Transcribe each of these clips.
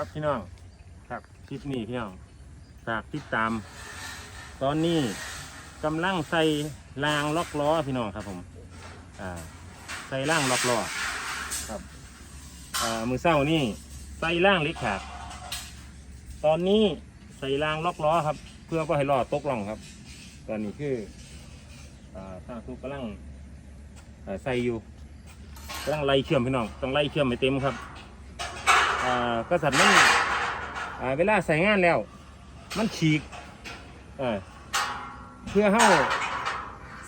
ครับพี่น้องครับคลิปนี้พี่น้องฝากติดตาม ตอนนี้กำลังใส่รางล็อกล้อพี่น้องครับผมอ่าใส่ร่างล็อกล้อครับอ่ามือเศร้านี่ใส่ร่างเล็กขาดตอนนี้ใส่รางล็อกล้อครับ เพื่อก็ให้ล้อตกล่องครับ ตอนนี้คืออ่าทางทุกกำลังใส่อยู่กำลังไล่เชื่อมพี่น้องต้องไล่เชื่อมให้เต็มครับ อ่าก็สัตว์มันอ่าเวลาใส่งานแล้ว มันฉีกเออเพื่อให้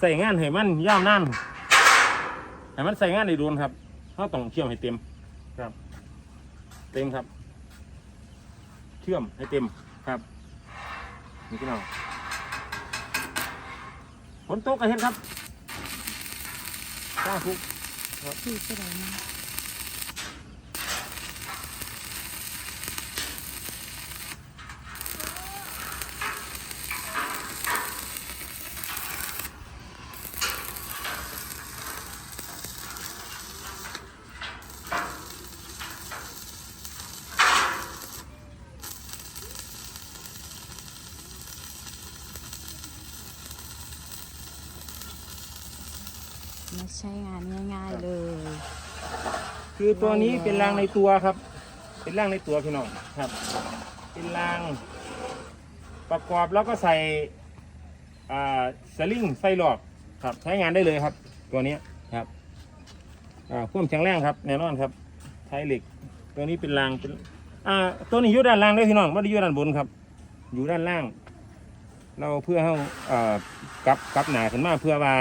ใส่งานให้มันยาวนานให้มันใส่งานได้โดนครับเขาต้องเชื่อมให้เต็มครับ เต็มครับ เชื่อมให้เต็มครับนี่พี่น้องฝนตกกันเห็นครับข้าทุกคือจ ได้นะไม่ใช่งานง่ายๆเลย คือตัวนี้เป็นรางในตัวครับ เป็นรางในตัวพี่น้องครับ เป็นราง ประกอบแล้วก็ใส่อ่าสลิงไฟหลอกครับ ใช้งานได้เลยครับ ตัวนี้ครับอ่าพ่วงแข็งแรงครับแน่นอนครับใช้เหล็ก ตัวนี้เป็นรางเป็นอ่าตัวนี้อยู่ด้านล่างด้วยพี่น้องไม่ได้อยู่ด้านบนครับ อยู่ด้านล่าง เราเพื่อให้อ่ากลับกลับหนาขึ้นมาเพื่อว่า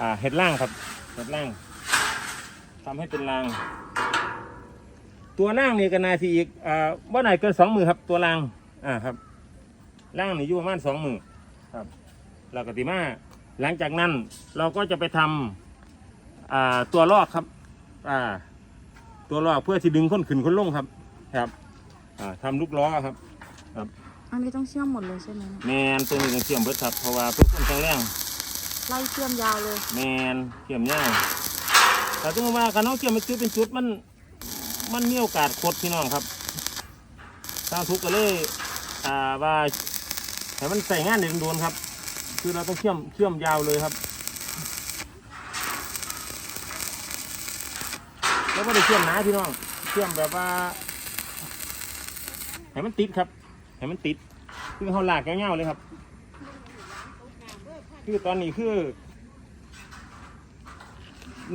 อ่าเห็ดล่างครับเห็ดล่างทำให้เป็นราง ตัวล่างนี่ก็นาทีอีกอ่าว่าไหนเกินสองมือครับ ตัวล่างอ่าครับล่างนี่อยู่ประมาณสองมือครับแล้วก็ติมาหลังจากนั้นเราก็จะไปทำอ่าตัวลอกครับอ่าตัวลอกเพื่อที่ดึงคนขึ้นคนลงครับครับอ่าทำลูกล้อครับ อันนี้ต้องเชื่อมหมดเลยใช่ไหมเนี่ยแมนตัวนี้ต้องเชื่อมเบิดครับเพราะว่าเพื่อคนแข็งแรง ไล่เชื่อมยาวเลยแมนเชื่อมยากแต่ต้องว่าการน้องเชื่อมเป็นจุดเป็นจุดมัน มันมีโอกาสคดพี่น้องครับทางทุกก็เลยอ่าว่าให้มันใส่งานเด่นโดนครับ คือเราต้องเชื่อมเชื่อมยาวเลยครับแล้วก็ได้เชื่อมหนาพี่น้องเชื่อมแบบว่าให้มันติดครับให้มันติดคือเขาลากเงาวเลยครับ คือตอนนี้คือ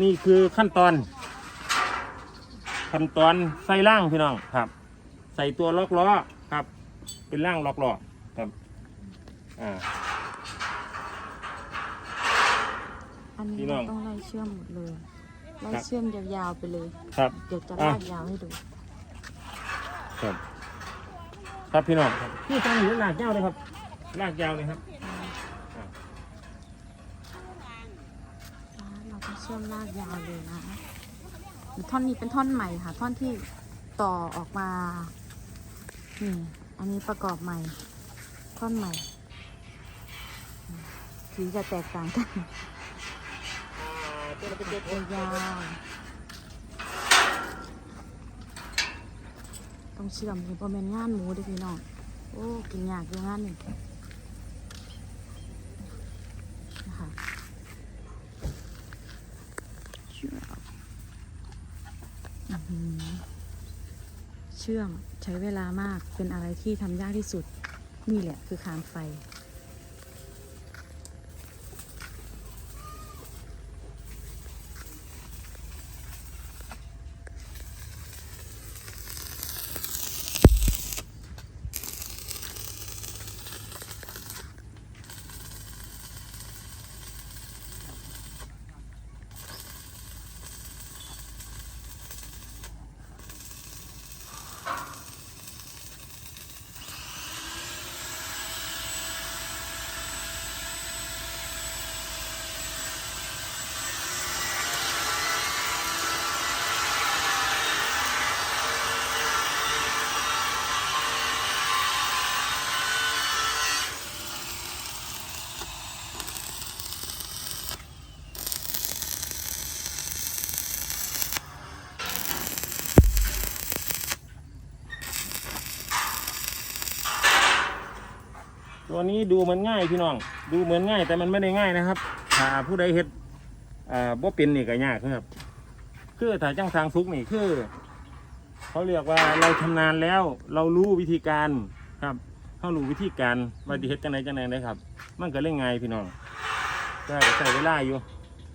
นี่คือขั้นตอน ขั้นตอนใส่ล่างพี่น้องครับ ใส่ตัวล็อกล้อครับ เป็นล่างล็อกล้อครับ อ่า อันนี้พี่น้องเราต้องไล่เชื่อมหมดเลยไล่ครับเชื่อมยาวๆไปเลยครับ เดี๋ยวจะอะลากยาวให้ดู ครับ ครับพี่น้องครับพี่ตอนนี้ลากยาวเลยครับลากยาวเลยครับ เชื่อมลากยาวเลยนะท่อนนี้เป็นท่อนใหม่ค่ะ ท่อนที่ต่อออกมา นี่ อันนี้ประกอบใหม่ ท่อนใหม่ สีจะแตกต่างกันยาวต้องเชื่อมถึงประมาณงานหมูด้วยพี่น้อง โอ้ กินยากอยู่งานหนึ่งนะคะเชื่อมอื้อหือ เชื่อมใช้เวลามากเป็นอะไรที่ทำยากที่สุด นี่แหละคือคานไฟ ตัวนี้ดูเหมือนง่ายพี่น้อง ดูเหมือนง่ายแต่มันไม่ได้ง่ายนะครับ ถ้าผู้ใดเฮ็ดอ่าบ่เป็นนี่ก็ยากนะครับ คือถ้าจังทางซุกนี่คือ เขาเรียกว่าเราชำนาญแล้ว เรารู้วิธีการครับเขารู้วิธีการว่าดีเฮ็ดจังไหนจังไหนได้ครับ มันก็เล่นง่ายพี่น้องก็ใช้เวลาอยู่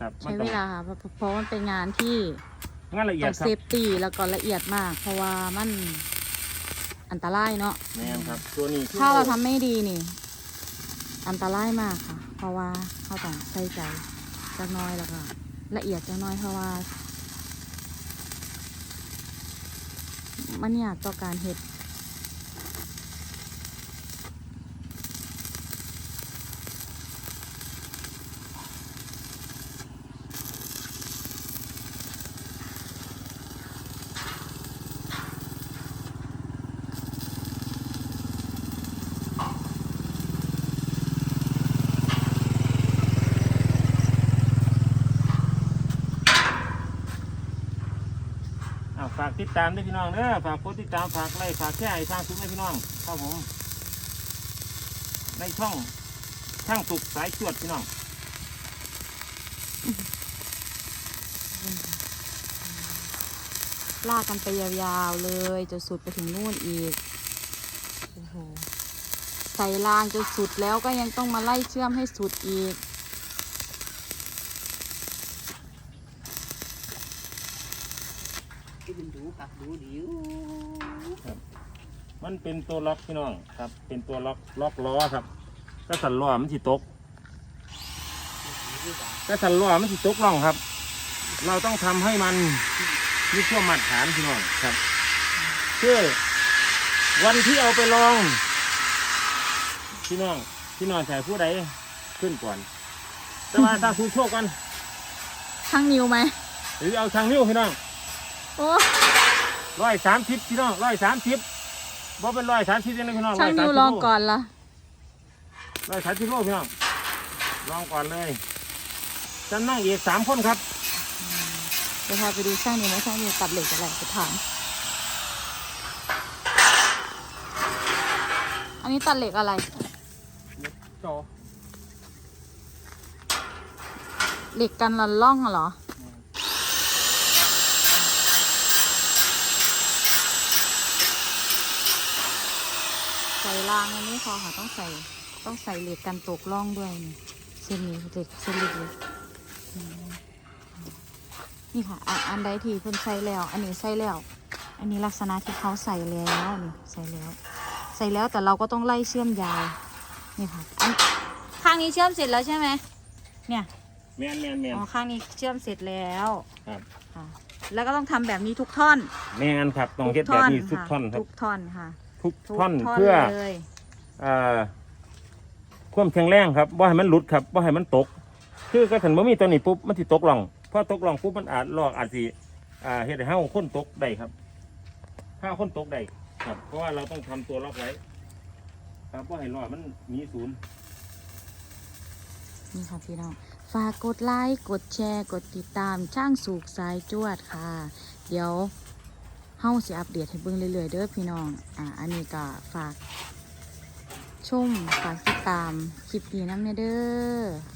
ครับมันใช้ต้เวองลาค่ะเพราะเพราะมันเป็นงานที่งานละเอียต้ดองครัเซบฟตี้แล้วก็ละเอียดมาก เพราะว่ามันอันตรายเนาะแม่นครับ ตัวนี้คือถ้าเราทำไม่ดีนี่ อันตรายมากค่ะ เพราะว่าเขาต้องใส่ใจจักน้อยแล้วก็ละเอียดจักน้อยเพราะว่า มันยากต่อการเห็ด ติดตามด้วยพี่น้องเด้อฝากกดติดตามฝากไลค์ฝากแชร์ให้ทางซุกด้วยพี่น้องครับผม ในช่องช่างสุกสายจวดพี่น้องลากกันไปยาวๆเลยจนสุดไปถึงนู่นอีกโอ้โหใส่รางจนสุดแล้วก็ยังต้องมาไล่เชื่อมให้สุดอีก cái mình đủ cặp đủ điểu มันเป็นตัวล็อกพี่น้องครับ เป็นตัวล็อกล็อกล้อครับก็สันล้อมันสิตกก็สันล้อมันสิตกล่องครับ เราต้องทำให้มันมีช่วงมาตรฐานพี่น้องครับเพื่อวันที่เอาไปลอง พี่น้องพี่น้องใส่ผู้ใดขึ้นก่อน แต่ว่าถ้าสู้โชคกันช่างนิวไหมหรือเอาทางนิ้วพี่น้อง โอ้ร้อยสามสิบพี่น้องร้อยสามสิบบ่เป็นร้อยสามสิบยังไงพี่น้องช่างนิวลองก่อนละร้อยสามสิบโลพี่น้องลองก่อนเลยจะนั่งอีกสามคนครับเดี๋ยวพาไปดูช่างนิวว่าช่างนิวตัดเหล็กอะไรไปถามอันนี้ตัดเหล็กอะไรต่อเหล็กกันละล่องเหรอ ใส่รางมันไม่พอค่ะต้องใส่ต้องใส่เหล็กกันตกล่องด้วยนี่เส้นนี้เหล็กเส้นเล็กๆอืมนี่ค่ะอันอันใดที่เพิ่นใส่แล้ว อันนี้ใส่แล้ว อันนี้ลักษณะที่เขาใส่แล้วนี่ใส่แล้ว ใส่แล้วแต่เราก็ต้องไล่เชื่อมยาวนี่ค่ะอันข้างนี้เชื่อมเสร็จแล้วใช่ไหมเนี่ยแมนแมนแมนอ๋อข้างนี้เชื่อมเสร็จแล้วครับค่ะแล้วก็ต้องทำแบบนี้ทุกท่อนแมนครับต้องเฮ็ดแบบนี้ทุกท่อนครับทุกท่อนค่ะ ทุกทุกท่อนเพื่อเลยเอ่อความแข็งแรงครับว่าให้มันหลุดครับว่าให้มันตก คือกระสันบ่มีตัวนี้ปุ๊บมันสิตกล่องพอตกล่องปุ๊บมันอาจลอกอาจสิอ่าเฮ็ดให้เฮาคนตกได้ครับถ้าคนตกได้ครับ เพราะว่าเราต้องทำตัวล็อกไว้ครับว่าให้ลอกมันหนีศูนย์ นี่ค่ะพี่น้อง ฝากกดไลค์ กดแชร์ กดติดตามช่างสูกสายจวดค่ะ เดี๋ยว เฮาสิอัปเดตให้เบิ่งเรื่อยๆเด้อพี่น้อง อ่า อันนี้ก็ฝากชมฝากติดตามคลิปนี้น้ำเนเด้อ